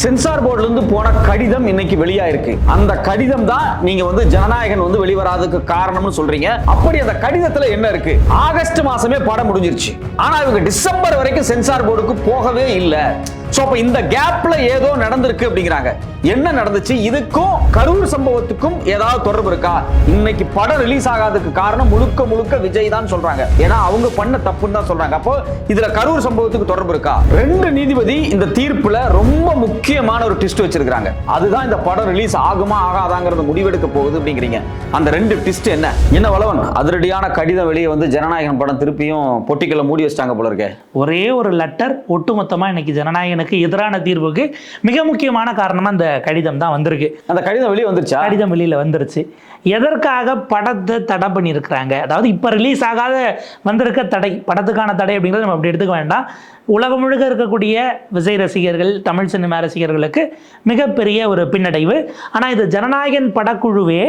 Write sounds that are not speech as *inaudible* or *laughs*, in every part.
Sensor போர்டுல இருந்து போன கடிதம் இன்னைக்கு வெளியாயிருக்கு. அந்த கடிதம் தான் நீங்க வந்து ஜனநாயகன் வந்து வெளிவராதுக்கு காரணம்னு சொல்றீங்க. அப்படி அந்த கடிதத்துல என்ன இருக்கு? ஆகஸ்ட் மாசமே படம் முடிஞ்சிருச்சு. ஆனா இவங்க டிசம்பர் வரைக்கும் சென்சார் போர்டுக்கு போகவே இல்லை. ஸோ அப்போ இந்த கேப்ல ஏதோ நடந்திருக்கு அப்படிங்கிறாங்க. என்ன நடந்துச்சு? இதுக்கும் கரூர் சம்பவத்துக்கும் ஏதாவது தொடர்பு இருக்கா? இன்னைக்கு படம் ரிலீஸ் ஆகாததுக்கு காரணம் முழுக்க முழுக்க விஜய் தான் சொல்றாங்க. ஏன்னா அவங்க பண்ண தப்புன்னு தான் சொல்றாங்க. அப்போ இதுல கரூர் சம்பவத்துக்கு தொடர்பு இருக்கா? ரெண்டு நீதிபதி இந்த தீர்ப்புல ரொம்ப முக்கியமான ஒரு ட்விஸ்ட் வச்சிருக்காங்க அதுதான் இந்த படம் ரிலீஸ் ஆகுமா ஆகாதாங்கிறத முடிவெடுக்க போகுது அப்படிங்கிறீங்க. அந்த ரெண்டு ட்விஸ்ட் என்ன? என்ன வளவன்? அதிரடியான கடிதம் வெளியே வந்து ஜனநாயகன் படம் திருப்பியும் பொட்டிக்கல மூடி வச்சிட்டாங்க போல இருக்கே. ஒரே ஒரு லெட்டர் ஒட்டுமொத்தமா இன்னைக்கு ஜனநாயகனுக்கு எதிரான தீர்வுக்கு மிக முக்கியமான காரணமாக அந்த கடிதம் தான் வந்திருக்கு. அந்த கடிதம் வெளியே வந்துருச்சா? கடிதம் வெளியில் வந்துருச்சு. எதற்காக படத்தை தடை பண்ணியிருக்கிறாங்க? அதாவது இப்போ ரிலீஸ் ஆகாத வந்திருக்க தடை படத்துக்கான தடை அப்படிங்கிறத நம்ம அப்படி எடுத்துக்க வேண்டாம். உலகம் முழுக்க இருக்கக்கூடிய விஜய் ரசிகர்கள் தமிழ் சினிமா ரசிகர்களுக்கு மிகப்பெரிய ஒரு பின்னடைவு. ஆனால் இது ஜனநாயகன் படக்குழுவே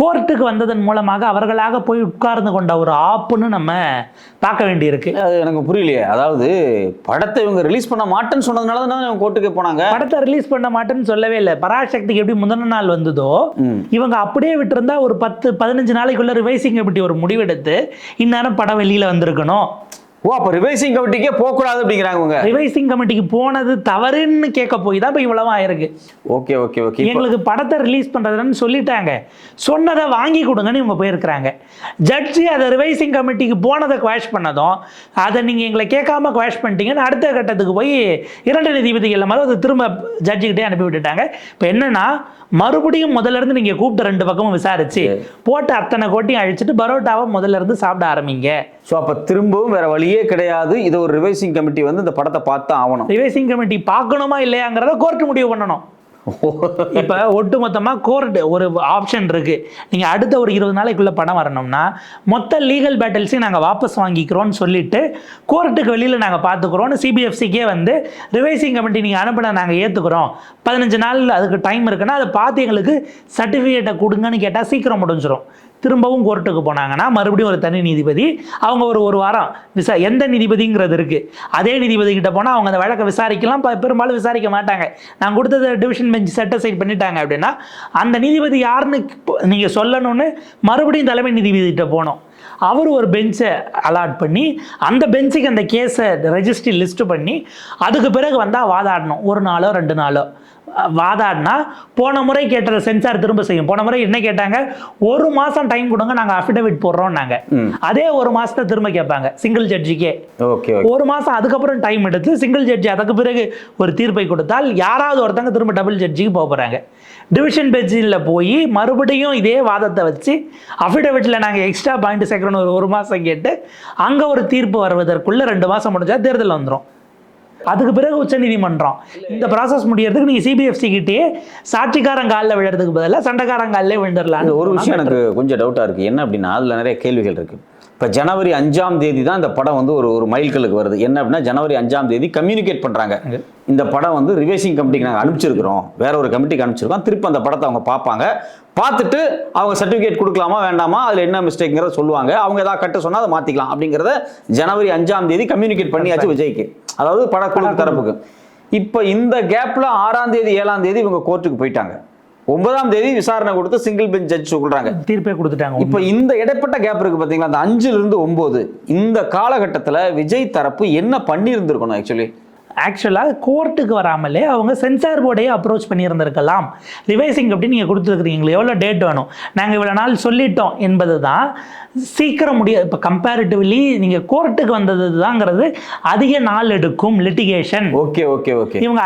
கோர்ட்டுக்கு வந்ததன் மூலமாக அவர்களாக போய் உட்கார்ந்து கொண்ட ஒரு ஆப்புன்னு நம்ம பார்க்க வேண்டியிருக்கு. அது எனக்கு புரியலையே. அதாவது படத்தை இவங்க ரிலீஸ் பண்ண மாட்டேன்னு சொன்னதுனால தான் கோர்ட்டுக்கு போனாங்க? படத்தை ரிலீஸ் பண்ண மாட்டேன்னு சொல்லவே இல்லை. பராசக்திக்கு எப்படி முந்தின நாள் வந்ததோ. இவங்க அப்படியே விட்டிருந்தா ஒரு பத்து பதினஞ்சு நாளைக்குள்ள ரிவைசிங் கமிட்டி ஒரு முடிவெடுத்து இந்நேரம் படம் வெளியில வந்திருக்கணும்? ஓ அப்ப ரிவைசிங் கமிட்டிக்கே போக கூடாது அப்படிங்கிறாங்க ரிவைசிங் கமிட்டிக்கு போனது தவறுன்னு கேட்க போய் தான் இப்போ இவ்வளவு ஆயிருக்கு. ஓகே ஓகே ஓகே எங்களுக்கு படத்தை ரிலீஸ் பண்றதுன்னு சொல்லிட்டாங்க. சொன்னதை வாங்கி கொடுங்கன்னு இவங்க போயிருக்கிறாங்க. ஜட்ஜி அதை ரிவைசிங் கமிட்டிக்கு போனதை குவாஷ் பண்ணதும் அதை நீங்க எங்களை கேட்காம குவாஷ் பண்ணிட்டீங்கன்னு அடுத்த கட்டத்துக்கு போய் இரண்டு நீதிபதிகள் மாதிரி அதை திரும்ப ஜட்ஜிக்கிட்டே அனுப்பி விட்டுட்டாங்க. இப்போ என்னன்னா மறுபடியும் முதல்ல இருந்து நீங்க கூப்பிட்ட ரெண்டு பக்கமும் விசாரிச்சு போட்டு அத்தனை கோட்டையும் அழிச்சிட்டு பரோட்டாவை முதல்ல இருந்து சாப்பிட ஆரம்பிங்க. ஸோ அப்ப திரும்பவும் வேற வழியே கிடையாது. இது ஒரு ரிவைசிங் கமிட்டி வந்து இந்த படத்தை பார்த்து ஆகணும். ரிவைசிங் கமிட்டி பார்க்கணுமா இல்லையாங்கிறத கோர்ட் முடிவு பண்ணணும். *laughs* இப்போ ஒட்டுமொத்தமா கோர்ட் ஒரு ஆப்ஷன் இருக்கு. நீங்க அடுத்த ஒரு இருபது நாளைக்குள்ள படம் வரணும்னா மொத்த லீகல் பேட்டில்ஸையும் நாங்க வாபஸ் வாங்கிக்கிறோம்னு சொல்லிட்டு கோர்ட்டுக்கு வெளியில நாங்க பார்த்துக்கிறோம்னு சிபிஎஃப்சிக்கே வந்து ரிவைசிங் கமிட்டி நீங்க அனுப்பின நாங்க ஏத்துக்கிறோம். பதினஞ்சு நாள் அதுக்கு டைம் இருக்குன்னா அதை பார்த்து எங்களுக்கு சர்டிஃபிகேட்டை கொடுங்கன்னு கேட்டா சீக்கிரம் முடிஞ்சிடும் திரும்பவும் கோர்ட்டுக்கு போனாங்கன்னா மறுபடியும் ஒரு தனி நீதிபதி அவங்க ஒரு ஒரு வாரம் விசா எந்த நீதிபதிங்கிறது இருக்குது அதே நீதிபதி கிட்ட போனால் அவங்க அந்த வழக்கை விசாரிக்கலாம் பெரும்பாலும் விசாரிக்க மாட்டாங்க. நான் கொடுத்தது டிவிஷன் பெஞ்ச் செட் சைட் பண்ணிட்டாங்க அப்படின்னா அந்த நீதிபதி யாருன்னு இப்போ சொல்லணும்னு மறுபடியும் தலைமை நீதிபதி கிட்ட போனோம். அவர் ஒரு பெஞ்சை அலாட் பண்ணி அந்த பெஞ்சுக்கு அந்த கேஸை ரெஜிஸ்ட்ரி லிஸ்ட் பண்ணி அதுக்கு பிறகு வந்தால் வாதாடணும். ஒரு நாளோ ரெண்டு நாளோ. வாதாடினா போன முறை கேட்டதை சென்சார் திரும்ப செய்யும். போன முறை என்ன கேட்டாங்க? ஒரு மாசம் டைம் கொடுங்க நாங்க அஃபிடவிட் போடுறோம் நாங்க ம். அதே ஒரு மாசத்தை திரும்ப கேட்பாங்க சிங்கிள் ஜட்ஜிக்கே ஓகே ஒரு மாசம் அதுக்கப்புறம் டைம் எடுத்து சிங்கிள் ஜட்ஜி அதுக்கு பிறகு ஒரு தீர்ப்பை கொடுத்தால் யாராவது ஒருத்தங்க திரும்ப டபுள் ஜட்ஜிக்கு போக போறாங்க. டிவிஷன் பெஞ்சில் போய் மறுபடியும் இதே வாதத்தை வச்சு அஃபிடவிட்டில் நாங்கள் எக்ஸ்ட்ரா பாயிண்ட் சேர்க்கணும்னு ஒரு ஒரு மாதம் கேட்டு அங்கே ஒரு தீர்ப்பு வருவதற்குள்ள ரெண்டு மாதம் முடிஞ்சா தேர்தல் வந்துடும் அதுக்கு பிறகு உச்சநீதிமன்றம். இந்த ப்ராசஸ் முடியறதுக்கு நீங்கள் சிபிஎஃப்சி கிட்டே சாட்சிக்காரன் காலில் விழுறதுக்கு பதிலாக சண்டைக்காரன் காலில் விழுந்துடலாம் ஒரு விஷயம் எனக்கு கொஞ்சம் டவுட்டா இருக்கு. என்ன அப்படின்னா அதுல நிறைய கேள்விகள் இருக்கு. இப்போ ஜனவரி அஞ்சாம் தேதி தான் இந்த படம் வந்து ஒரு ஒரு மைல்கல்லுக்கு வருது. என்ன அப்படின்னா ஜனவரி அஞ்சாம் தேதி கம்யூனிகேட் பண்றாங்க. இந்த படம் வந்து ரிவைசிங் கமிட்டிக்கு நாங்கள் அனுப்பிச்சிருக்கிறோம். வேற ஒரு கமிட்டிக்கு அனுப்பிச்சிருக்கோம். திருப்பி அந்த படத்தை அவங்க பார்ப்பாங்க. பார்த்துட்டு அவங்க சர்டிஃபிகேட் கொடுக்கலாமா வேண்டாமா அதில் என்ன மிஸ்டேக்ங்கிறத சொல்லுவாங்க. அவங்க ஏதாவது கட்ட சொன்னால் அதை மாற்றிக்கலாம் அப்படிங்கிறத ஜனவரி அஞ்சாம் தேதி கம்யூனிகேட் பண்ணியாச்சு விஜய்க்கு. அதாவது படக்குழு தரப்புக்கு. இப்போ இந்த கேப்பில் ஆறாம் தேதி ஏழாம் தேதி இவங்க கோர்ட்டுக்கு போயிட்டாங்க. ஒன்பதாம் தேதி விசாரணை கொடுத்து சிங்கிள் பெஞ்ச் ஜட்ஜ் சொல்றாங்க. தீர்ப்பே கொடுத்துட்டாங்க இப்போ இந்த இடைப்பட்ட கேப் இருக்கு பாத்தீங்களா? அந்த அஞ்சுல இருந்து ஒன்பது. இந்த காலகட்டத்துல விஜய் தரப்பு என்ன பண்ணி இருந்திருக்கணும் ஆக்சுவலி ஆக்சுவலாக கோர்ட்டுக்கு வராமலே அவங்க சென்சார் போர்டையே அப்ரோச் பண்ணியிருந்திருக்கலாம். ரிவைசிங் அப்படி நீங்கள் கொடுத்துருக்குறீங்களே எவ்வளோ டேட் வேணும்? நாங்கள் இவ்வளோ நாள் சொல்லிட்டோம் என்பது தான் சீக்கிரம் முடியாது இப்போ கம்பேரிட்டிவ்லி நீங்கள் கோர்ட்டுக்கு வந்தது தாங்கிறது அதிக நாள் எடுக்கும் லிட்டிகேஷன் ஓகே ஓகே ஓகே இவங்க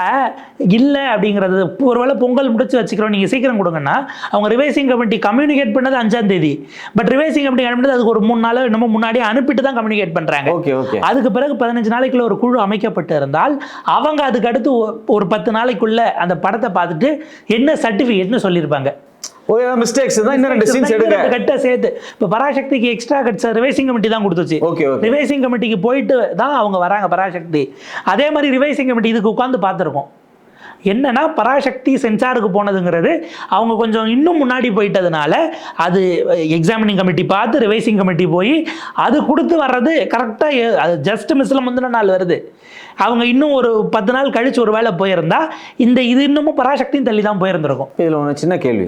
இல்லை அப்படிங்கிறது ஒருவேளை பொங்கல் முடிச்சு வச்சுக்கிறோம் நீங்கள் சீக்கிரம் கொடுங்கன்னா அவங்க ரிவைசிங் கமிட்டி கம்யூனிகேட் பண்ணது அஞ்சாம் தேதி. பட் ரிவைசிங் கமிட்டி அனுப்பினது அதுக்கு ஒரு மூணு நாளோ என்னமோ முன்னாடியே அனுப்பிட்டு தான் கம்யூனிகேட் பண்ணுறாங்க ஓகே ஓகே அதுக்கு பிறகு பதினஞ்சு நாளைக்குள்ள ஒரு குழு அமைக்கப்பட்டு இருந்தால் அவங்க அதுக்கு அடுத்து ஒரு பத்து நாளைக்குள்ள அந்த படத்தை பார்த்துட்டு என்ன சர்டிஃபிகேட்னு சொல்லியிருப்பாங்க. மிஸ்டேக்ஸ் தான் இன்னும் ரெண்டு சீன்ஸ் எடுங்க. ரெண்டு கட்டை சேர்த்து. இப்போ பராசக்திக்கு எக்ஸ்ட்ரா கட்ஸ் ரிவைசிங் கமிட்டி தான் கொடுத்துச்சு. ஓகே ரிவைசிங் கமிட்டிக்கு போயிட்டு தான் அவங்க வராங்க பராசக்தி. அதே மாதிரி ரிவைசிங் கமிட்டி இதுக்கு உட்காந்து பார்த்துருக்கோம். என்னன்னா பராசக்தி சென்சாருக்கு போனதுங்கிறது அவங்க கொஞ்சம் இன்னும் முன்னாடி போயிட்டதுனால அது எக்ஸாமினிங் கமிட்டி பார்த்து ரிவைசிங் கமிட்டி போய் அது கொடுத்து வர்றது கரெக்டாக அது ஜஸ்ட் மிஸ்ல முந்தின நாள் வருது. அவங்க இன்னும் ஒரு பத்து நாள் கழிச்சு ஒரு வேளை போயிருந்தா இந்த இது இன்னமும் பராசக்தியும் தள்ளி தான் போயிருந்திருக்கும். இதில் ஒன்று சின்ன கேள்வி.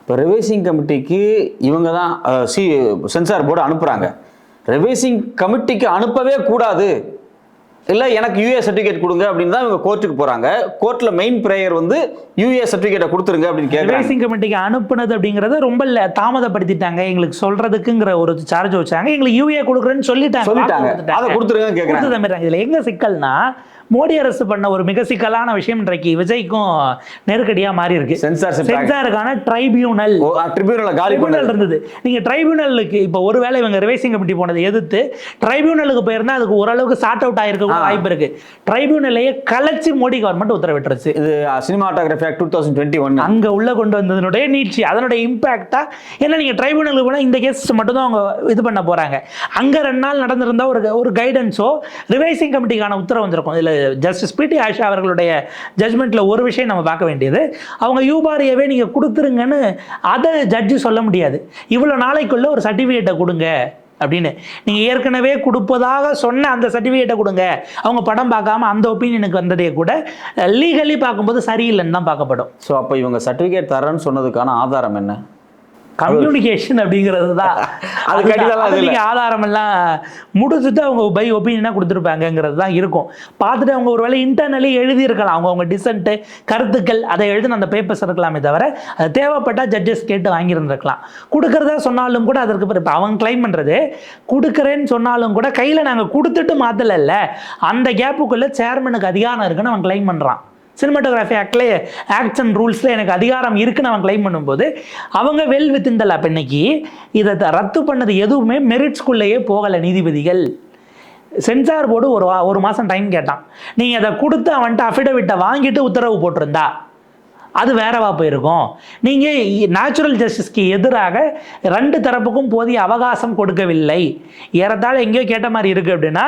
இப்போ ரிவைசிங் கமிட்டிக்கு இவங்க தான் சி சென்சார் போர்டு அனுப்புகிறாங்க ரிவைசிங் கமிட்டிக்கு அனுப்பவே கூடாது. இல்லை எனக்கு யூஏ சர்டிஃபிகேட் கொடுங்க அப்படின்னு தான் இவங்க கோர்ட்டுக்கு போகிறாங்க கோர்ட்டில் மெயின் ப்ரேயர் வந்து யூஏ சர்டிஃபிகேட்டை கொடுத்துருங்க அப்படின்னு கேட்குறாங்க கமிட்டிக்கு அனுப்புனது அப்படிங்கறத ரொம்ப தாமதப்படுத்திட்டாங்க. எங்களுக்கு சொல்றதுக்குங்கிற ஒரு சார்ஜ் வச்சாங்க. எங்களுக்கு யூஏ கொடுக்குறேன்னு சொல்லிட்டாங்க. சொல்லிட்டாங்க. அதை கொடுத்துருங்கன்னு கேட்குறாங்க. இதுல எங்க சிக்கல்னா மோடி அரசு பண்ண ஒரு மிக சிக்கலான விஷயம் இன்றைக்கு விஜய்க்கும் நெருக்கடியா மாறி இருக்கு சென்சார்ஷிப் சென்சாருக்கான ட்ரைபியூனல் ட்ரிபியூனலை ட்ரைபியூனல் இருந்தது. நீங்க ட்ரைபியூனலுக்கு இப்போ ஒருவேளை இவங்க ரிவைசிங் கமிட்டி போனதை எதிர்த்து ட்ரைபியூனலுக்கு போயிருந்தா அதுக்கு ஓரளவுக்கு சார்ட் அவுட் ஆயிருக்க கூட ஆ. வாய்ப்பு இருக்கு. ட்ரைபியூனலையே கலைச்சு மோடி கவர்மெண்ட் உத்தரவிட்டுருச்சு. இது cinematography two thousand twenty one அங்க உள்ள கொண்டு வந்ததனுடைய நீட்சி அதனுடைய இம்பாக்டா ஏன்னா நீங்க ட்ரைபுனலுக்கு போனா இந்த கேஸ் மட்டும் தான் அவங்க இது பண்ண போறாங்க. அங்க ரெண்டு நாள் நடந்திருந்தா ஒரு ஒரு கைடன்ஸோ ரிவைசிங் கமிட்டிக்கான உத்தரவு வந்திருக்கும். இதுல ஜஸ்டிஸ் பிடி ஆஷா அவர்களுடைய ஜட்மெண்ட்டில் ஒரு விஷயம் நம்ம பார்க்க வேண்டியது. அவங்க யூபாரியவே நீங்கள் கொடுத்துருங்கன்னு அதை ஜட்ஜு சொல்ல முடியாது. இவ்வளோ நாளைக்குள்ள ஒரு சர்டிஃபிகேட்டை கொடுங்க அப்படின்னு. நீங்கள் ஏற்கனவே கொடுப்பதாக சொன்ன அந்த சர்டிஃபிகேட்டை கொடுங்க. அவங்க படம் பார்க்காம அந்த ஒப்பீனியனுக்கு வந்ததே கூட லீகலி பார்க்கும்போது சரியில்லைன்னு தான் பார்க்கப்படும். ஸோ அப்போ இவங்க சர்டிஃபிகேட் தரேன்னு சொன்னதுக்கான ஆதாரம் என்ன? கம்யூனிகேஷன் அப்படிங்கிறது தான். *laughs* அது கடிதம்லாம் அது இல்ல. நீங்க ஆதாரம் எல்லாம் முடிச்சுட்டு அவங்க பை ஒப்பீனியனா கொடுத்துருப்பாங்கங்கிறது தான் இருக்கும். பார்த்துட்டு அவங்க ஒருவேளை இன்டர்னலி எழுதியிருக்கலாம். அவங்க அவங்க டிசன்ட்டு கருத்துக்கள் அதை எழுதின அந்த பேப்பர்ஸ் இருக்கலாமே தவிர அது தேவைப்பட்டா ஜட்ஜஸ் கேட்டு வாங்கியிருந்திருக்கலாம். கொடுக்கறதா சொன்னாலும் கூட அதற்கு இப்போ அவங்க கிளைம் பண்ணுறது கொடுக்குறேன்னு சொன்னாலும் கூட கையில் நாங்கள் கொடுத்துட்டு மாற்றலைல்ல அந்த கேப்புக்குள்ளே சேர்மனுக்கு அதிகாரம் இருக்குன்னு அவன் கிளைம் பண்ணுறான் சினிமாட்டோகிராஃபி ஆக்ட்லேயே ஆக்ட்ஸ் அண்ட் ரூல்ஸில் எனக்கு அதிகாரம் இருக்குன்னு அவன் கிளைம் பண்ணும்போது அவங்க வெல் வித் இந்த லேப் இன்னைக்கு இதை த- ரத்து பண்ணது எதுவுமே மெரிட்ஸ்குள்ளேயே போகலை நீதிபதிகள். சென்சார் போர்டு ஒரு வா- ஒரு மாதம் டைம் கேட்டான். நீங்கள் அதை கொடுத்து அவன்கிட்ட அஃபிடவிட்டை வாங்கிட்டு உத்தரவு போட்டிருந்தா அது வேறவா போயிருக்கும். நீங்கள் நேச்சுரல் ஜஸ்டிஸ்க்கு எதிராக ரெண்டு தரப்புக்கும் போதிய அவகாசம் கொடுக்கவில்லை. ஏறத்தாழ எங்கேயோ கேட்ட மாதிரி இருக்குது அப்படின்னா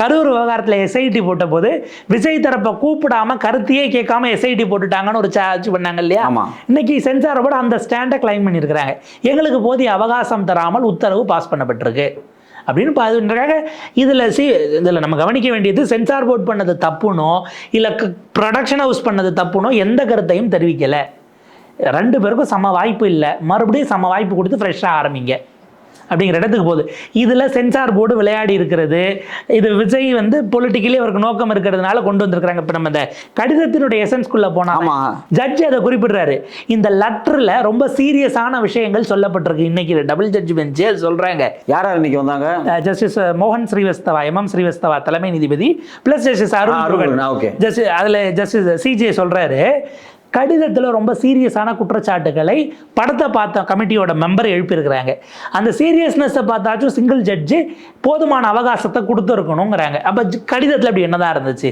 கரூர் விவகாரத்தில் எஸ்ஐடி போட்ட போது விஜய் தரப்பை கூப்பிடாம கருத்தையே கேட்காம எஸ்ஐடி போட்டுட்டாங்கன்னு ஒரு சார்ஜ் பண்ணாங்க இல்லையா. இன்னைக்கு சென்சார் போர்டு அந்த ஸ்டாண்டை கிளைம் பண்ணியிருக்கிறாங்க. எங்களுக்கு போதிய அவகாசம் தராமல் உத்தரவு பாஸ் பண்ணப்பட்டிருக்கு. அப்படின்னு பாதுகாக்க இதில் சி இதில் நம்ம கவனிக்க வேண்டியது சென்சார் போர்ட் பண்ணது தப்புனோ இல்லை ப்ரொடக்ஷன் ஹவுஸ் பண்ணது தப்புனோ எந்த கருத்தையும் தெரிவிக்கலை. ரெண்டு பேருக்கும் சம வாய்ப்பு இல்லை. மறுபடியும் சம வாய்ப்பு கொடுத்து ஃப்ரெஷ்ஷாக ஆரம்பிங்க. அப்படிங்கிற இடத்துக்கு போகுது. இதில் சென்சார் போர்டு விளையாடி இருக்கிறது. இது விஜய் வந்து பொலிட்டிக்கலி அவருக்கு நோக்கம் இருக்கிறதுனால கொண்டு வந்திருக்கிறாங்க. இப்போ நம்ம இந்த கடிதத்தினுடைய எசன்ஸ்குள்ளே போனால் ஜட்ஜ் அதை குறிப்பிடுறாரு. இந்த லெட்டரில் ரொம்ப சீரியஸான விஷயங்கள் சொல்லப்பட்டிருக்கு. இன்னைக்கு டபுள் ஜட்ஜ் பெஞ்சே சொல்றாங்க. யார் யார் இன்னைக்கு வந்தாங்க? ஜஸ்டிஸ் மோகன் ஸ்ரீவஸ்தவா எம்எம் ஸ்ரீவஸ்தவா தலைமை நீதிபதி பிளஸ் ஜஸ்டிஸ் அருண். ஜஸ்டிஸ் அதில் ஜஸ்டிஸ் சிஜே சொல்றாரு. கடிதத்தில் ரொம்ப சீரியஸான குற்றச்சாட்டுகளை படத்தை பார்த்த கமிட்டியோட மெம்பர் எழுப்பியிருக்கிறாங்க. அந்த சீரியஸ்னஸை பார்த்தாச்சும் சிங்கிள் ஜட்ஜு போதுமான அவகாசத்தை கொடுத்துருக்கணுங்கிறாங்க. அப்போ கடிதத்தில் அப்படி என்னதான் இருந்துச்சு?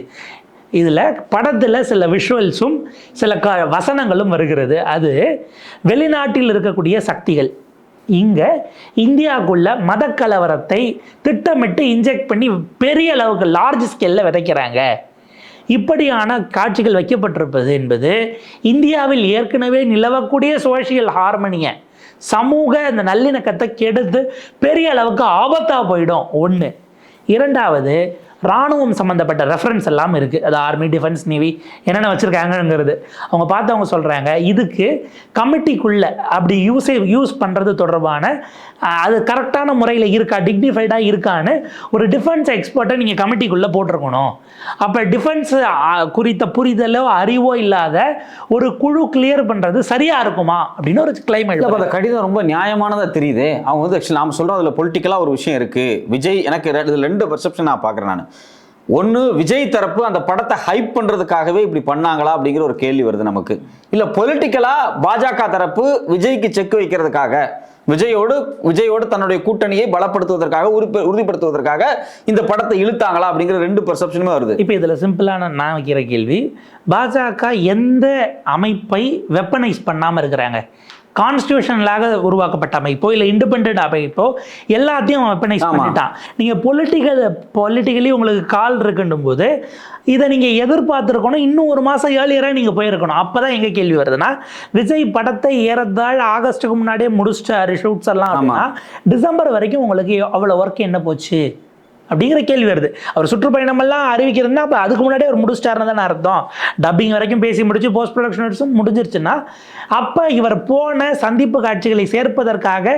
இதில் படத்தில் சில விஷுவல்ஸும் சில க வசனங்களும் வருகிறது. அது வெளிநாட்டில் இருக்கக்கூடிய சக்திகள். இங்கே இந்தியாவுக்குள்ள மதக்கலவரத்தை திட்டமிட்டு இன்ஜெக்ட் பண்ணி பெரிய அளவுக்கு லார்ஜ் ஸ்கேலில் விதைக்கிறாங்க. இப்படியான காட்சிகள் வைக்கப்பட்டிருப்பது என்பது இந்தியாவில் ஏற்கனவே நிலவக்கூடிய சோஷியல் ஹார்மனியை சமூக இந்த நல்லிணக்கத்தை கெடுத்து பெரிய அளவுக்கு ஆபத்தாக போயிடும். ஒன்று இரண்டாவது ராணுவம் சம்மந்தப்பட்ட ரெஃபரன்ஸ் எல்லாம் இருக்குது அது ஆர்மி டிஃபென்ஸ் நேவி என்னென்ன வச்சுருக்காங்கங்கிறது. அவங்க பார்த்தவங்க சொல்கிறாங்க இதுக்கு கமிட்டிக்குள்ளே அப்படி யூஸே யூஸ் பண்ணுறது தொடர்பான அது கரெக்டான முறையில் இருக்கா டிக்னிஃபைடாக இருக்கான்னு ஒரு டிஃபென்ஸ் எக்ஸ்பர்ட்டை நீங்கள் கமிட்டிக்குள்ளே போட்டிருக்கணும். அப்போ டிஃபென்ஸ் குறித்த புரிதலோ அறிவோ இல்லாத ஒரு குழு கிளியர் பண்ணுறது சரியாக இருக்குமா? அப்படின்னு ஒரு அப்ப அந்த கடிதம் ரொம்ப நியாயமானதா தெரியுதே. அவங்க வந்து ஆக்சுவலி நாம சொல்றோம் அதுல பொலிட்டிக்கலா ஒரு விஷயம் இருக்கு. விஜய் எனக்கு இதுல ரெண்டு பெர்செப்ஷன் நான் பாக்குறேன் நான். ஒன்று விஜய் தரப்பு அந்த படத்தை ஹைப் பண்ணுறதுக்காகவே இப்படி பண்ணாங்களா அப்படிங்கிற ஒரு கேள்வி வருது நமக்கு. இல்லை பொலிட்டிக்கலாக பாஜக தரப்பு விஜய்க்கு செக் வைக்கிறதுக்காக விஜயோடு விஜயோடு தன்னுடைய கூட்டணியை பலப்படுத்துவதற்காக உறுப்ப- உறுதிப்படுத்துவதற்காக இந்த படத்தை இழுத்தாங்களா அப்படிங்கிற ரெண்டு பெர்செப்ஷனுமே வருது. இப்போ இதில் சிம்பிளான நான் வைக்கிற கேள்வி பாஜக எந்த அமைப்பை வெப்பனைஸ் பண்ணாமல் இருக்கிறாங்க? கான்ஸ்டியூஷனலாக உருவாக்கப்பட்ட அமைப்போ இல்லை இண்டிபெண்ட் அமைப்போ எல்லாத்தையும் வெப்பனைஸ். பண்ணிட்டான். நீங்கள் பொலிட்டிக்கல் பொலிட்டிக்கலி உங்களுக்கு கால் இருக்குன்னும் போது இதை நீங்கள் எதிர்பார்த்துருக்கணும். இன்னும் ஒரு மாதம் ஏர்லியராக நீங்கள் போயிருக்கணும். அப்போ தான் எங்கே கேள்வி வருதுன்னா விஜய் படத்தை ஏறத்தாழ் ஆகஸ்ட்டுக்கு முன்னாடியே முடிச்சிட்டாரு ஷூட்ஸ் எல்லாம் அப்படின்னா டிசம்பர் வரைக்கும் உங்களுக்கு அவ்வளோ ஒர்க் என்ன போச்சு? அப்படிங்கிற கேள்வி வருது. அவர் சுற்றுப்பயணமெல்லாம் அறிவிக்கிறதுனா அப்போ அதுக்கு முன்னாடியே அவர் முடிச்சிட்டாருன்னு தானே அர்த்தம். டப்பிங் வரைக்கும் பேசி முடிச்சு போஸ்ட் ப்ரொடக்ஷன் முடிஞ்சிருச்சுன்னா அப்போ இவர் போன சந்திப்பு காட்சிகளை சேர்ப்பதற்காக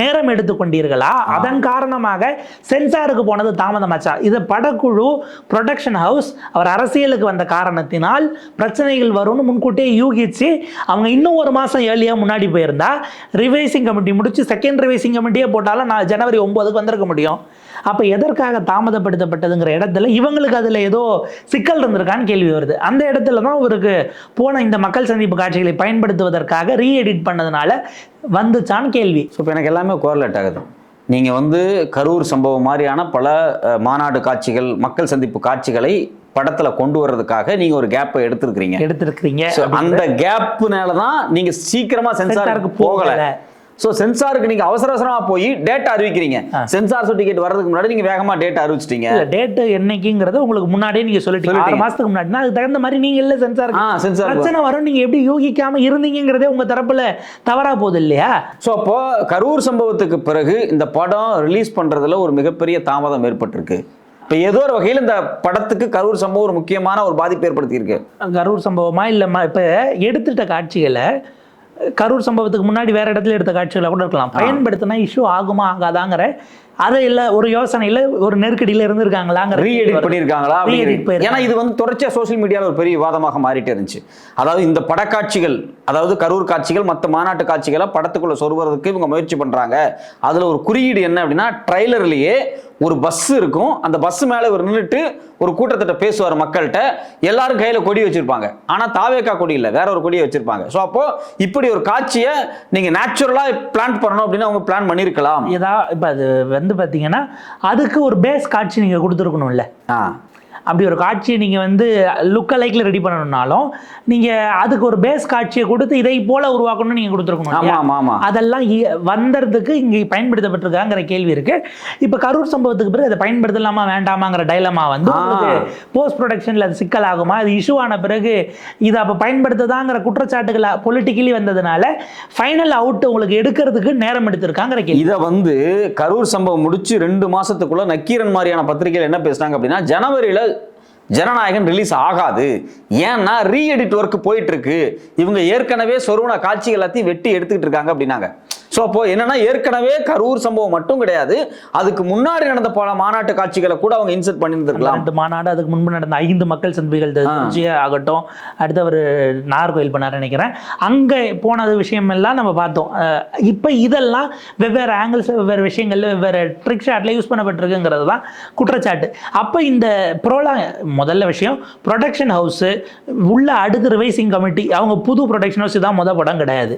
நேரம் எடுத்துக்கொண்டீர்களா அதன் காரணமாக சென்சாருக்கு போனது தாமதமாச்சா? இது படக்குழு ப்ரொடக்ஷன் ஹவுஸ் அவர் அரசியலுக்கு வந்த காரணத்தினால் பிரச்சனைகள் வரும்னு முன்கூட்டியே யூகிச்சு அவங்க இன்னும் ஒரு மாதம் ஏர்லியாக முன்னாடி போயிருந்தா ரிவைசிங் கமிட்டி முடிச்சு செகண்ட் ரிவைசிங் கமிட்டியே போட்டாலும் நான் ஜனவரி ஒம்போதுக்கு வந்திருக்க முடியும். அப்போ எதற்காக தாமதப்படுத்தப்பட்டதுங்கிற இடத்துல இவங்களுக்கு அதில் ஏதோ சிக்கல் இருந்திருக்கான்னு கேள்வி வருது. அந்த இடத்துல தான் அவருக்கு போன இந்த மக்கள் சந்திப்பு காட்சிகளை பயன்படுத்துவதற்காக ரீஎடிட் பண்ணதுனால வந்துச்சான்னு கேள்வி. ஸோ இப்போ எனக்கு எல்லாமே கோரலேட் ஆகுது. நீங்கள் வந்து கரூர் சம்பவம் மாதிரியான பல மாநாடு காட்சிகள் மக்கள் சந்திப்பு காட்சிகளை படத்தில் கொண்டு வர்றதுக்காக நீங்கள் ஒரு கேப்பை எடுத்திருக்கிறீங்க. எடுத்திருக்கிறீங்க அந்த கேப்னால தான் நீங்க சீக்கிரமா சென்சாருக்கு போகல. சோ சென்சாருக்கு நீங்க அவசர அவசரமா போய் டேட்டா அறிவிக்கிறீங்க. சென்சார் சர்டிபிகேட் வர்றதுக்கு முன்னாடி நீங்க வேகமா டேட்டா அறிவிச்சிட்டீங்க. டேட் என்னைக்குங்கிறது உங்களுக்கு முன்னாடியே நீங்க சொல்லிட்டீங்க. ஆறு. மாசத்துக்கு முன்னாடினா அதுக்கு தகுந்த மாதிரி நீங்க இல்ல சென்சார் சென்சார் பிரச்சனை வரும். நீங்க எப்படி யூகிக்காம இருந்தீங்கிறதே உங்க தரப்புல தவறா போகுது இல்லையா? ஸோ அப்போ கரூர் சம்பவத்துக்கு பிறகு இந்த படம் ரிலீஸ் பண்றதுல ஒரு மிகப்பெரிய தாமதம் ஏற்பட்டிருக்கு. இப்போ ஏதோ ஒரு வகையில் இந்த படத்துக்கு கரூர் சம்பவம் ஒரு முக்கியமான ஒரு பாதிப்பு ஏற்படுத்தியிருக்கு. கரூர் சம்பவமா இல்ல ம- இப்ப எடுத்துட்ட காட்சிகளை கரூர் சம்பவத்துக்கு முன்னாடி வேற இடத்துல எடுத்த காட்சிகளை கூட இருக்கலாம். பயன்படுத்தினா இஷ்யூ ஆகுமா ஆகாதாங்கிற அதை இல்ல ஒரு யோசனையில ஒரு நெருக்கடியில இருந்திருக்காங்களாங்கிற ரீஎடிட் பண்ணியிருக்காங்களா. ஏன்னா இது வந்து தொடர்ச்சியா சோஷியல் மீடியாவில் ஒரு பெரிய விவாதமாக மாறிட்டே இருந்துச்சு. அதாவது இந்த படக்காட்சிகள் அதாவது கரூர் காட்சிகள் மற்ற மாநாட்டு காட்சிகளை படத்துக்குள்ள சொருவதற்கு இவங்க முயற்சி பண்றாங்க. அதுல ஒரு குறியீடு என்ன அப்படின்னா ட்ரைலர்லயே ஒரு பஸ் இருக்கும். அந்த பஸ் மேல இவர் நின்றுட்டு ஒரு கூட்டத்திட்ட பேசுவார் மக்கள்கிட்ட. எல்லாரும் கையில கொடி வச்சிருப்பாங்க. ஆனா தாவேக்கா கொடி இல்ல வேற ஒரு கொடியை வச்சிருப்பாங்க. ஸோ அப்போ இப்படி ஒரு காட்சியை நீங்க நேச்சுரலா பிளான் பண்ணணும் அப்படின்னு அவங்க பிளான் பண்ணியிருக்கலாம். ஏதா இப்ப அது வந்து பாத்தீங்கன்னா அதுக்கு ஒரு பேஸ் காட்சி நீங்க கொடுத்துருக்கணும்ல. ஆ. அப்படி ஒரு காட்சியை நீங்கள் வந்து லுக்க லைக்கில் ரெடி பண்ணணும்னாலும் நீங்கள் அதுக்கு ஒரு பேஸ் காட்சியை கொடுத்து இதை போல உருவாக்கணும்னு நீங்கள் கொடுத்துருக்கணும் ஆமா இல்லையா? ஆமா ஆமா அதெல்லாம் வந்ததுக்கு இங்கே பயன்படுத்தப்பட்டிருக்காங்கிற கேள்வி இருக்கு. இப்போ கரூர் சம்பவத்துக்கு பிறகு அதை பயன்படுத்தலாமா வேண்டாமாங்கிற டைலமா வந்து போஸ்ட் ப்ரொடக்ஷனில் அது சிக்கலாகுமா? அது இஷ்யூ ஆன பிறகு இதை அப்போ பயன்படுத்துதாங்கிற குற்றச்சாட்டுகள் பொலிட்டிக்கலி வந்ததுனால ஃபைனல் அவுட் உங்களுக்கு எடுக்கிறதுக்கு நேரம் எடுத்திருக்காங்கிற கேள்வி. இதை வந்து கரூர் சம்பவம் முடிச்சு ரெண்டு மாசத்துக்குள்ள நக்கீரன் மாதிரியான பத்திரிகைகள் என்ன பேசுனாங்க அப்படின்னா ஜனவரியில ஜனநாயகன் ரிலீஸ் ஆகாது. ஏன்னா ரீஎடிட் ஒர்க் போயிட்டு இருக்கு. இவங்க ஏற்கனவே சொருவன காட்சி எல்லாத்தையும் வெட்டி எடுத்துக்கிட்டு இருக்காங்க அப்படின்னாங்க. ஸோ அப்போ என்னன்னா ஏற்கனவே கரூர் சம்பவம் மட்டும் கிடையாது. அதுக்கு முன்னாடி நடந்த பல மாநாட்டு காட்சிகளை கூட அவங்க இன்சர்ட் பண்ணியிருந்திருக்கலாம். ரெண்டு மாநாடு அதுக்கு முன்பு நடந்த ஐந்து மக்கள் சந்திப்புகள் திருச்சியே ஆகட்டும் அடுத்து அவர் நாகர்கோயில் பண்ணார் நினைக்கிறேன். அங்கே போனது விஷயம் எல்லாம் நம்ம பார்த்தோம். இப்போ இதெல்லாம் வெவ்வேறு ஆங்கிள்ஸ் வெவ்வேறு விஷயங்கள்ல வெவ்வேறு ட்ரிக் ஷாட்ல யூஸ் பண்ணப்பட்டிருக்குங்கிறது தான் குற்றச்சாட்டு. அப்போ இந்த ப்ரோலா முதல்ல விஷயம் ப்ரொடக்ஷன் ஹவுஸு உள்ள அடுத்து ரிவைசிங் கமிட்டி அவங்க புது ப்ரொடக்ஷன் ஹவுஸ் தான் முத படம் கிடையாது.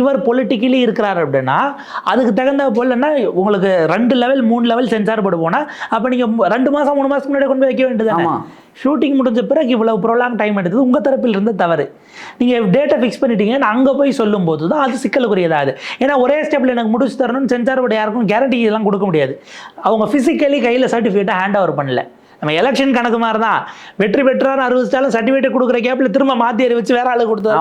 இவர் பொலிட்டிக்கலி இருக்கிறார் அப்படின்னா அதுக்கு தகுந்த போலன்னா உங்களுக்கு ரெண்டு லெவல் மூணு லெவல் சென்சார் போட்டு போனா அப்போ நீங்க மு- ரெண்டு மாசம் மூணு மாசத்துக்கு முன்னாடி கொண்டு போய் வைக்க வேண்டியது. ஷூட்டிங் முடிஞ்ச பிறகு இவ்வளவு ப்ரோலாங் டைம் எடுத்தது உங்க தரப்பில் இருந்த தவறு. நீங்க டேட்டா ஃபிக்ஸ் பண்ணிட்டீங்க நான் அங்க போய் சொல்லும் போது தான் அது சிக்கலுக்குரியதாது. ஏன்னா ஒரே ஸ்டெப்ல எனக்கு முடிச்சு தரணும்னு சென்சார் போர்டு யாருக்கும் கேரண்டி இதெல்லாம் கொடுக்க முடியாது. அவங்க பிசிக்கலி கையில சர்டிஃபிகேட்டை ஹேண்ட் ஓவர் பண்ணல. நம்ம எலெக்ஷன் கணக்கு மாதிரி தான் வெற்றி பெற்றார் அறிவிச்சாலும் சர்டிஃபிகேட் கொடுக்குற கேப்ல திரும்ப மாத்தி அறிவிச்சு வேற ஆளு கொடுத்தா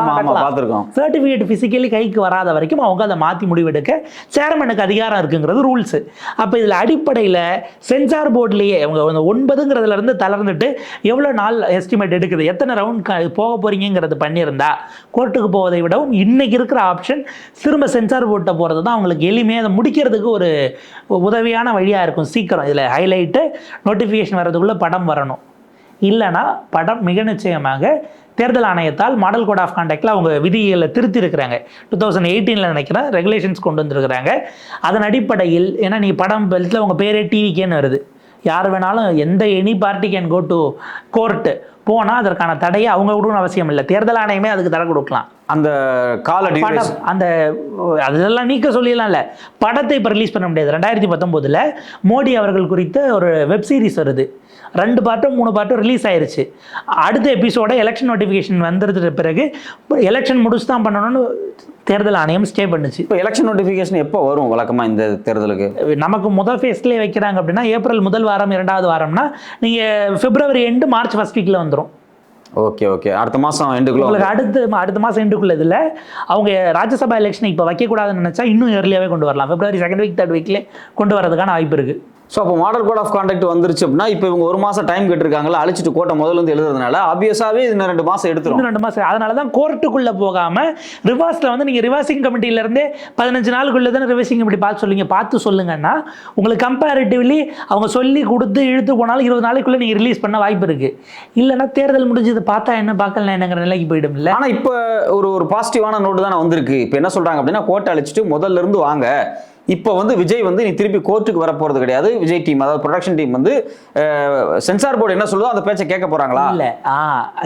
சர்டிஃபிகேட் ஃபிசிக்கலி கைக்கு வராத வரைக்கும் அவங்க அதை மாற்றி முடிவெடுக்க சேர்மனுக்கு அதிகாரம் இருக்குங்கிறது ரூல்ஸு அப்போ இதில் அடிப்படையில் சென்சார் போர்ட்லேயே அவங்க ஒன்பதுங்கிறதுல இருந்து தளர்ந்துட்டு எவ்வளோ நாள் எஸ்டிமேட் எடுக்குது எத்தனை ரவுண்ட் போக போறீங்கிறது பண்ணியிருந்தா கோர்ட்டுக்கு போவதை விடவும் இன்னைக்கு இருக்கிற ஆப்ஷன் திரும்ப சென்சார் போர்ட்டை போகிறது தான் அவங்களுக்கு எளிமையாக அதை முடிக்கிறதுக்கு ஒரு உதவியான வழியாக இருக்கும். சீக்கிரம் இதில் ஹைலைட்டு நோட்டிஃபிகேஷன் வர்றதுக்குள்ளே படம் வரணும். இல்லைனா படம் மிக நிச்சயமாக தேர்தல் ஆணையத்தால் மாடல் கோட் ஆஃப் கான்டாக்டில் அவங்க விதிகளை திருத்தி இருக்கிறாங்க டூ தௌசண்ட் எயிட்டீனில் நினைக்கிறேன் ரெகுலேஷன்ஸ் கொண்டு வந்திருக்கிறாங்க. அதன் அடிப்படையில் ஏன்னா நீ படம் பெல்ட்டில் உங்கள் பேரே டிவிக்கேன்னு வருது. யார் வேணாலும் எந்த any party can go to court போனால் அதற்கான தடையை அவங்க கொடுக்கணும் அவசியம் இல்லை. தேர்தல் ஆணையமே அதுக்கு தடை கொடுக்கலாம். அந்த கால படம் அந்த அதெல்லாம் நீக்க சொல்லிடலாம்ல. படத்தை இப்போ ரிலீஸ் பண்ண முடியாது. ரெண்டாயிரத்தி பத்தொம்போதில் மோடி அவர்கள் குறித்த ஒரு வெப் சீரிஸ் வருது. ரெண்டு பார்ட்டும் மூணு பார்ட்டும் ரிலீஸ் ஆயிருச்சு. அடுத்த எபிசோட எலெக்ஷன் நோட்டிஃபிகேஷன் வந்துருது பிறகு எலெக்ஷன் முடிச்சு தான் பண்ணணும்னு தேர்தல் ஆணையம் ஸ்டே பண்ணுச்சு. இப்போ எலெக்ஷன் நோட்டிஃபிகேஷன் எப்போ வரும் வழக்கமா இந்த தேர்தலுக்கு? நமக்கு முதல் ஃபேஸ்லேயே வைக்கிறாங்க அப்படின்னா ஏப்ரல் முதல் வாரம் இரண்டாவது வாரம்னா நீங்கள் பிப்ரவரி எண்டு மார்ச் ஃபர்ஸ்ட் வீக்கில் வந்துடும் ஓகே ஓகே அடுத்த மாசம் எண்டுக்குள்ள உங்களுக்கு அடுத்து அடுத்த மாதம் எண்டுக்குள்ள இதில் அவங்க ராஜ்யசபா எலெக்ஷனை இப்போ வைக்கக்கூடாதுன்னு நினச்சா இன்னும் ஏர்லியாகவே கொண்டு வரலாம். பிப்ரவரி செகண்ட் வீக் தேர்ட் வீக்லேயே கொண்டு வரதுக்கான வாய்ப்பு இருக்குது ஸோ அப்போ மாடல் கோட் ஆஃப் கான்டாக்ட் வந்துருச்சு அப்படின்னா இப்போ இவங்க ஒரு மாசம் டைம் கேட்டிருக்காங்களா அழிச்சிட்டு கோட்டை முதல்ல இருந்து எழுதுறதுனால ஆப்வியஸாவே இன்னும் ரெண்டு மாசம் எடுத்துரும். ரெண்டு மாதம் அதனால தான் கோர்ட்டுக்குள்ளே போகாமல் ரிவர்ஸில் வந்து நீங்கள் ரிவர்சிங் கமிட்டியிலேருந்தே பதினஞ்சு நாளுக்குள்ளே தானே ரிவர்சிங் கமிட்டி பார்த்து சொல்லுங்க பார்த்து சொல்லுங்கன்னா உங்களுக்கு கம்பேரிட்டிவ்லி அவங்க சொல்லி கொடுத்து இழுத்து போனாலும் இருபது நாளைக்குள்ளே நீங்கள் ரிலீஸ் பண்ண வாய்ப்பு இருக்குது இல்லைன்னா தேர்தல் முடிஞ்சது பார்த்தா என்ன பார்க்கல என்னங்கிற நிலைக்கு போயிடும் இல்லை ஆனா இப்போ ஒரு ஒரு பாசிட்டிவான நோட்டு தானே வந்திருக்கு. இப்போ என்ன சொல்றாங்க அப்படின்னா கோட்டை அழிச்சிட்டு முதல்ல இருந்து வாங்க. இப்போ வந்து விஜய் வந்து நீ திருப்பி கோர்ட்டுக்கு வர போறது கிடையாது. விஜய் டீம் அதாவது ப்ரொடக்ஷன் டீம் வந்து சென்சார் போர்டு என்ன சொல்லுதோ அந்த பேச்சை கேட்க போறாங்களா? இல்லை. ஆ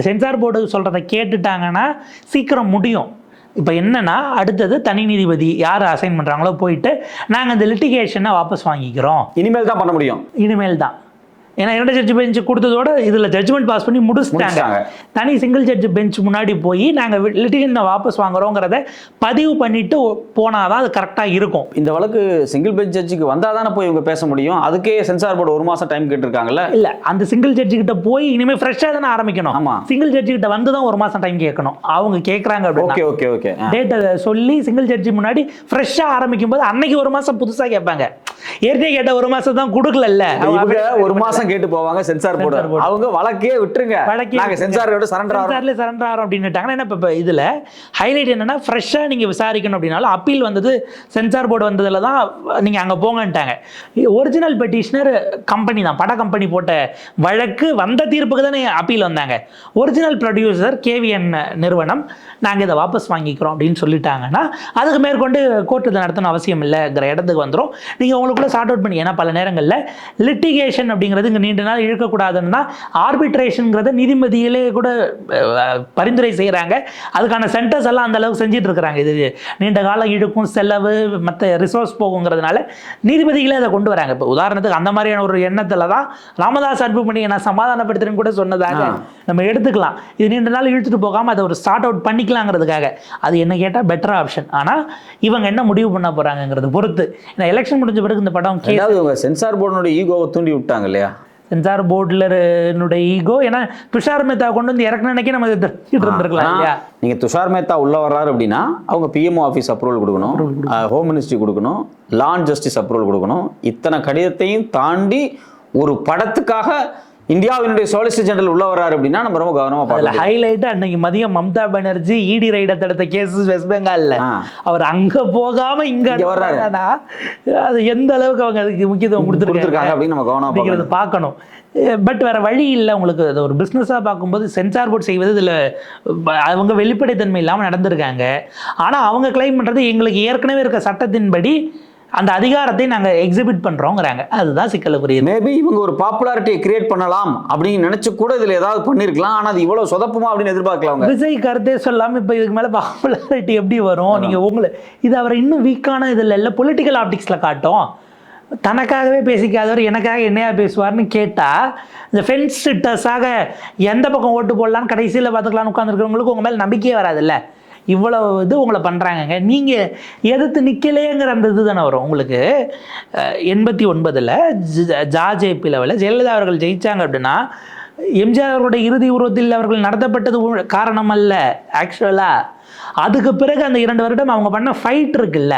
சென்சார் போர்டு சொல்கிறத கேட்டுட்டாங்கன்னா சீக்கிரம் முடியும். இப்போ என்னன்னா அடுத்தது தனி நீதிபதி யார் அசைன் பண்ணுறாங்களோ போயிட்டு நாங்கள் இந்த லிட்டிகேஷனை வாபஸ் வாங்கிக்கிறோம். இனிமேல் தான் பண்ண முடியும். இனிமேல் தான். ஏன்னா இரண்டு ஜட்ஜ் பெஞ்ச் கொடுத்ததோட இதில் ஜட்ஜ்மெண்ட் பாஸ் பண்ணி முடிச்சிட்டாங்க. தனி சிங்கிள் ஜட்ஜ் பெஞ்ச் முன்னாடி போய் நாங்கள் லிட்டிகேஷனை வாபஸ் வாங்குறோங்கிறத பதிவு பண்ணிட்டு போனால் தான் அது கரெக்டாக இருக்கும். இந்த வழக்கு சிங்கிள் பெஞ்ச் ஜட்ஜுக்கு வந்தா தானே போய் இவங்க பேச முடியும்? அதுக்கே சென்சார் போர்டு ஒரு மாசம் டைம் கேட்டிருக்காங்கல்ல? இல்ல அந்த சிங்கிள் ஜட்ஜி கிட்ட போய் இனிமே ஃப்ரெஷ்ஷாக தானே ஆரம்பிக்கணும். ஆமா. சிங்கிள் ஜட்ஜி கிட்ட வந்து தான் ஒரு மாசம் டைம் கேட்கணும். அவங்க கேட்குறாங்க ஓகே ஓகே ஓகே. டேட்டை சொல்லி சிங்கிள் ஜட்ஜி முன்னாடி ஃப்ரெஷ்ஷாக ஆரம்பிக்கும் போது அன்னைக்கு ஒரு மாசம் புதுசா கேட்பாங்க. ஏற்கனவே கேட்ட ஒரு மாசம் தான் இவங்க ஒரு மாசம் கேட்டு போவாங்க சென்சார் போர்டு. அவங்க வழக்கே விட்டுருங்க. நாங்க சென்சார் போர்டு சரண்டர் சென்சார்ல சரண்டர் ஆகிறோம் அப்படின்னுட்டாங்கன்னா என்ன இப்போ இதில் ஹைலைட் என்னன்னா ஃப்ரெஷ்ஷாக நீங்கள் விசாரிக்கணும் அப்படின்னாலும் அப்பீல் வந்தது சென்சார் போர்டு வந்ததில் தான் நீங்கள் அங்கே போங்கன்ட்டாங்க. ஒரிஜினல் பெட்டிஷனர் கம்பெனி தான் பட கம்பெனி போட்ட வழக்கு வந்த தீர்ப்புக்கு தானே அப்பீல் வந்தாங்க. ஒரிஜினல் ப்ரொடியூசர் கேவிஎன் நிறுவனம் நாங்கள் இதை வாபஸ் வாங்கிக்கிறோம் அப்படின்னு சொல்லிட்டாங்கன்னா அதுக்கு மேற்கொண்டு கோர்ட்டு இதை நடத்தணும் அவசியம் இல்லைங்கிற இடத்துக்கு வந்துடும் நீங்கள் உங்களுக்குள்ள சார்ட் அவுட் பண்ணி ஏன்னா பல நேரங்களில் லிட்டிகேஷன் அப்படிங்கிறது இங்கே நீண்ட நாள் இழுக்கக்கூடாதுன்னு தான் ஆர்பிட்ரேஷனுங்கிறத நீதிமதியிலே கூட பரிந்துரை செய்கிறாங்க அதுக்கான சென்டர்ஸ் எல்லாம் அந்த அளவுக்கு செஞ்சுட்டு இருக்கிறாங்க. இது நீண்ட காலம் இழுக்கும் செலவு மற்ற ரிசோர்ஸ் போகுங்கிறதுனால நீதிபதிகளே அதை கொண்டு வராங்க. இப்போ உதாரணத்துக்கு அந்த மாதிரியான ஒரு எண்ணத்தில் தான் ராமதாஸ் அன்புமணி நான் சமாதானப்படுத்துறேன்னு கூட சொன்னதாக நம்ம எடுத்துக்கலாம். இது நீண்ட நாள் இழுத்துட்டு போகாமல் அதை ஒரு ஸ்டார்ட் அவுட் பண்ணிக்கலாங்கிறதுக்காக. அது என்ன கேட்டால் பெட்டர் ஆப்ஷன் ஆனால் இவங்க என்ன முடிவு பண்ண போகிறாங்கங்கிறத பொறுத்து. ஏன்னா எலெக்ஷன் முடிஞ்ச பிறகு இந்த படம் கே ரெண்டாவது இவங்க சென்சார் போர்டுனுடைய ஈகோவை தூண்டி விட்டாங்க இல்லையா சென்சார் போர்டில் ஈகோ ஏன்னா துஷார் மேத்தா கொண்டு வந்து இறக்குன அன்னைக்கே நம்ம தெரிஞ்சுட்டு இருந்திருக்கலாம் இல்லையா? நீங்க துஷார் மேத்தா உள்ள வர்றாரு அப்படின்னா அவங்க பிஎம்ஓ ஆஃபீஸ் அப்ரூவல் கொடுக்கணும் ஹோம் மினிஸ்ட்ரி கொடுக்கணும் லான் ஜஸ்டிஸ் அப்ரூவல் கொடுக்கணும். இத்தனை கடிதத்தையும் தாண்டி ஒரு படத்துக்காக இந்தியாவினுடைய சொலிசிட்டர் ஜெனரல் உள்ள வர்றாரு அப்படின்னா நம்ம ரொம்ப கவனமா அதுல பார்க்கணும். ஹைலைட் அன்னைக்கு மதியம் மம்தா பானர்ஜி இடி ரைட தடுத்த கேஸ் வெஸ்ட் பெங்கால்ல. அவர் அங்க போகாம இங்க வர்றாரு. அது எந்த அளவுக்கு அவங்க அதுக்கு முக்கியத்துவம் கொடுத்துருக்காங்க அப்படின்னு நம்ம கவனமா அப்படிங்கிறது பார்க்கணும். பட் வேற வழி இல்லை உங்களுக்கு. அது ஒரு பிஸ்னஸாக பார்க்கும்போது சென்சார் போர்ட் செய்வது இதில் அவங்க வெளிப்படைத்தன்மை இல்லாமல் நடந்திருக்காங்க. ஆனால் அவங்க கிளைம் பண்ணுறது எங்களுக்கு ஏற்கனவே இருக்க சட்டத்தின்படி அந்த அதிகாரத்தை நாங்கள் எக்ஸிபிட் பண்ணுறோங்கிறாங்க அதுதான் சிக்கலுக்குரியது மேபி இவங்க ஒரு பாப்புலாரிட்டியை கிரியேட் பண்ணலாம் அப்படின்னு நினைச்சு கூட இதுல ஏதாவது பண்ணிருக்கலாம். ஆனா அது இவ்வளவு சொதப்புமா அப்படின்னு எதிர்பார்க்கலாம் விஜய் கருத்தே சொல்லாம இப்போ இதுக்கு மேலே பாப்புலாரிட்டி எப்படி வரும்? நீங்கள் உங்களை இது அவரை இன்னும் வீக்கான இதில் இல்லை பொலிட்டிக்கல் ஆப்டிக்ஸில் காட்டும். தனக்காகவே பேசிக்காதவர் எனக்காக என்னையா பேசுவார்னு கேட்டால் இந்த ஃபென்ஸ் சிட்டர்ஸாக எந்த பக்கம் ஓட்டு போடலான்னு கடைசியில் பார்த்துக்கலான்னு உட்காந்துருக்கிறவங்களுக்கு உங்கள் மேலே நம்பிக்கையே வராதுல்ல. இவ்வளவு இது உங்களை பண்ணுறாங்கங்க நீங்கள் எதிர்த்து நிற்கலையேங்கிற அந்த இது தானே வரும். உங்களுக்கு எண்பத்தி ஒன்பதில் ஜாஜேபி லெவலில் ஜெயலலிதா அவர்கள் ஜெயிச்சாங்க அப்படின்னா எம்ஜிஆர் அவர்களுடைய இறுதி உருவத்தில் அவர்கள் நடத்தப்பட்டது காரணம் அல்ல ஆக்சுவலாக அதுக்கு பிறகு அந்த இரண்டு வருடம் அவங்க பண்ண ஃபைட் இருக்குல்ல.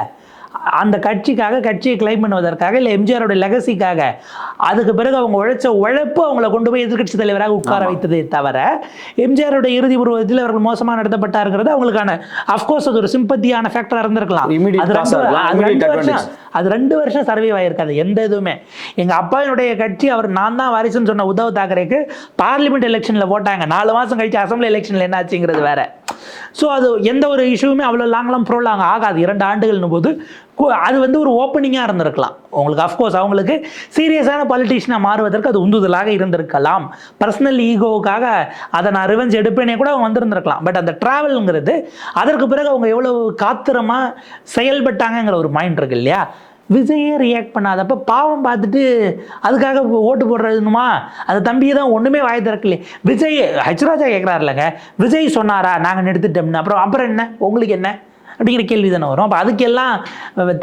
அந்த கட்சிக்காக கட்சியை கிளைம் பண்ணுவதற்காக இல்லை எம்ஜிஆரோட லெகசிக்காக அதுக்கு பிறகு அவங்க உழைச்ச உழைப்பு அவங்கள கொண்டு போய் எதிர்க்கட்சி தலைவராக உட்கார வைத்ததே தவிர எம்ஜிஆரோட இறுதி உருவத்தில் அவர்கள் மோசமாக நடத்தப்பட்டாருங்கிறது அவங்களுக்கான அஃப்கோர்ஸ் அது ஒரு சிம்பத்தியான ஃபேக்டராக இருந்திருக்கலாம். அது ரெண்டு- வருஷம். அது ரெண்டு வருஷம் சர்வே ஆயிருக்காது எந்த இதுவுமே. எங்க அப்பாவினுடைய கட்சி அவர் நான் தான் வாரிசுன்னு சொன்ன உத்தவ் தாக்கரேக்கு பார்லிமெண்ட் எலெக்ஷன்ல போட்டாங்க. நாலு மாசம் கழிச்சு அசம்பிளி எலெக்ஷன்ல என்ன ஆச்சுங்கிறது வேற. ஸோ அது எந்த ஒரு இஷ்யூவுமே அவ்வளோ லாங்லாம் ப்ரோலாங் ஆகாது. இரண்டு ஆண்டுகள்னு போது அது வந்து ஒரு ஓப்பனிங்காக இருந்திருக்கலாம். உங்களுக்கு அஃப்கோர்ஸ் அவங்களுக்கு சீரியஸான பாலிட்டிஷியனாக மாறுவதற்கு அது உந்துதலாக இருந்திருக்கலாம். பர்சனல் ஈகோவுக்காக அதை நான் ரிவெஞ்ச் எடுப்பேனே கூட அவங்க வந்திருந்திருக்கலாம். பட் அந்த ட்ராவல்ங்கிறது அதற்கு பிறகு அவங்க எவ்வளவு காத்திரமாக செயல்பட்டாங்கங்கிற ஒரு மைண்ட் இருக்கு இல்லையா? விஜயே ரியாக்ட் பண்ணாதப்ப பாவம் பார்த்துட்டு அதுக்காக ஓட்டு போடுறதுமா அது தம்பியை தான் ஒன்றுமே வாய் திறக்கலையே. விஜய் ஹச்ராஜா கேட்குறாருலங்க விஜய் சொன்னாரா? நாங்கள் நிறுத்திட்டோம்னு. அப்புறம் அப்புறம் என்ன? உங்களுக்கு என்ன? அப்படிங்கிற கேள்வி தானே வரும். அப்போ அதுக்கெல்லாம்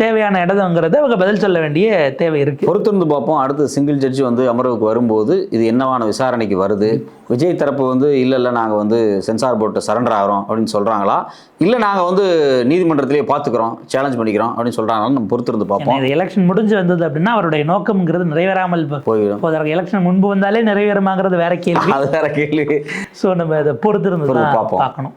தேவையான இடம்ங்கிறத அவங்க பதில் சொல்ல வேண்டிய தேவை இருக்குது பொறுத்திருந்து பார்ப்போம். அடுத்து சிங்கிள் ஜட்ஜி வந்து அமர்வுக்கு வரும்போது இது என்னவான விசாரணைக்கு வருது? விஜய் தரப்பு வந்து இல்லை இல்லை நாங்கள் வந்து சென்சார் போர்ட்டை சரண்டர் ஆகிறோம் அப்படின்னு சொல்கிறாங்களா இல்லை நாங்கள் வந்து நீதிமன்றத்திலேயே பார்த்துக்குறோம் சேலஞ்ச் பண்ணிக்கிறோம் அப்படின்னு சொல்கிறாங்களான்னு நம்ம பொறுத்திருந்து பார்ப்போம். இது எலெக்ஷன் முடிஞ்சு வந்தது அப்படின்னா அவருடைய நோக்கம்ங்கிறது நிறைவேறாமல் போயிடும் போதற்கு எலெக்ஷன் முன்பு வந்தாலே நிறைவேறுமாங்கிறது வேற கேள்வி. அது வேற கேள்வி. ஸோ நம்ம இதை பொறுத்திருந்து பார்ப்போம். பார்க்கணும்.